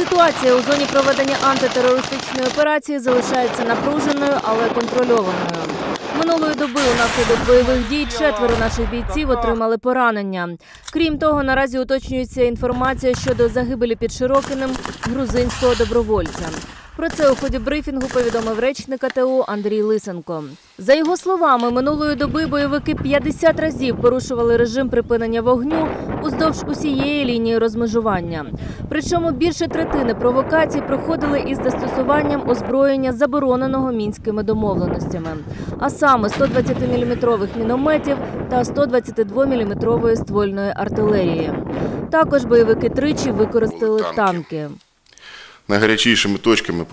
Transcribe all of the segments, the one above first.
Ситуація у зоні проведення антитерористичної операції залишається напруженою, але контрольованою. Минулої доби унаслідок бойових дій четверо наших бійців отримали поранення. Крім того, наразі уточнюється інформація щодо загибелі під Широкиним грузинського добровольця. Про це у ході брифінгу повідомив речник АТО Андрій Лисенко. За його словами, минулої доби бойовики 50 разів порушували режим припинення вогню уздовж усієї лінії розмежування. Причому більше третини провокацій проходили із застосуванням озброєння, забороненого мінськими домовленостями, а саме 120-мм мінометів та 122-мм ствольної артилерії. Також бойовики тричі використали Танки. Найгарячішими точками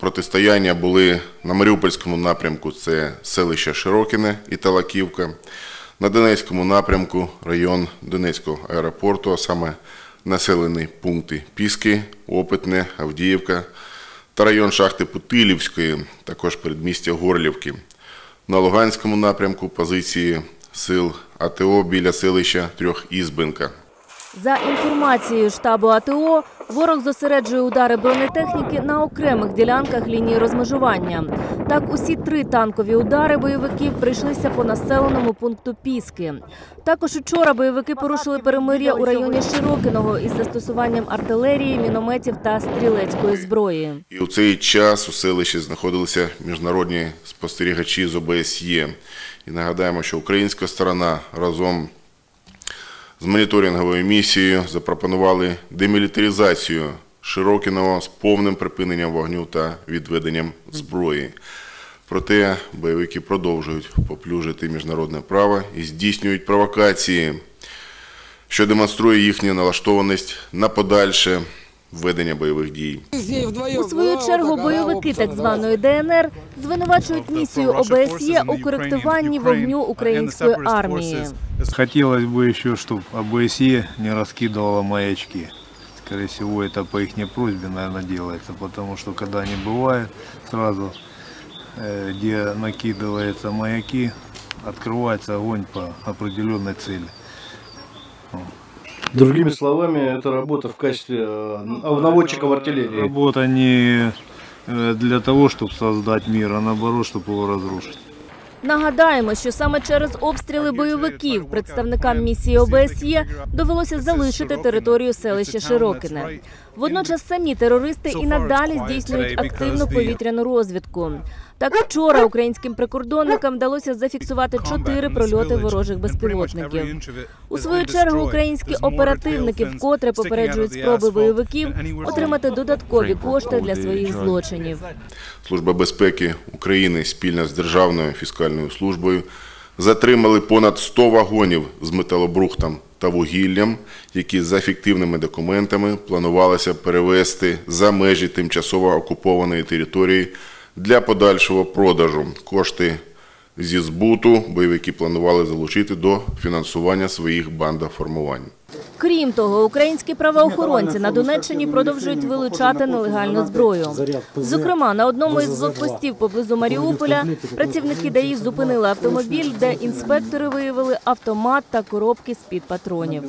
протистояння були на Маріупольському напрямку це селище Широкине і Талаківка. На Донецькому напрямку район Донецького аеропорту, а саме населені пункти Піски, Опитне, Авдіївка та район шахти Путилівської, також передмістя Горлівки. На Луганському напрямку позиції сил АТО біля селища Трьохізбинка. За інформацією штабу АТО, ворог зосереджує удари бронетехніки на окремих ділянках лінії розмежування. Так, усі три танкові удари бойовиків прийшлися по населеному пункту Піски. Також учора бойовики порушили перемир'я у районі Широкиного із застосуванням артилерії, мінометів та стрілецької зброї. І у цей час у селищі знаходилися міжнародні спостерігачі з ОБСЄ. І нагадаємо, що українська сторона разом з моніторинговою місією запропонували демілітаризацію Широкіного з повним припиненням вогню та відведенням зброї. Проте бойовики продовжують поплюжити міжнародне право і здійснюють провокації, що демонструє їхню налаштованість на подальше введення бойових дій. У свою чергу бойовики так званої ДНР звинувачують місію ОБСЄ у коректуванні вогню української армії. Хотелось бы еще, чтобы ОБСЕ не раскидывала маячки. Скорее всего, это по их просьбе, наверное, делается, потому что когда не бывает, сразу, э, где накидываются маяки, открывается огонь по определенной цели. Другими словами, это работа в качестве э, наводчиков артиллерии. Работа не э, для того, чтобы создать мир, а наоборот, чтобы его разрушить. Нагадаємо, що саме через обстріли бойовиків представникам місії ОБСЄ довелося залишити територію селища Широкине. Водночас самі терористи і надалі здійснюють активну повітряну розвідку. Так вчора українським прикордонникам вдалося зафіксувати чотири прольоти ворожих безпілотників. У свою чергу українські оперативники вкотре попереджують спроби бойовиків отримати додаткові кошти для своїх злочинів. Служба безпеки України спільно з Державною фіскальною службою затримали понад 100 вагонів з металобрухтом та вугіллям, які за фіктивними документами планувалося перевести за межі тимчасово окупованої території для подальшого продажу. Кошти зі збуту бойовики планували залучити до фінансування своїх бандоформувань. Крім того, українські правоохоронці на Донеччині продовжують вилучати нелегальну зброю. Зокрема, на одному із блокпостів поблизу Маріуполя працівники ДАІ зупинили автомобіль, де інспектори виявили автомат та коробки з під патронів.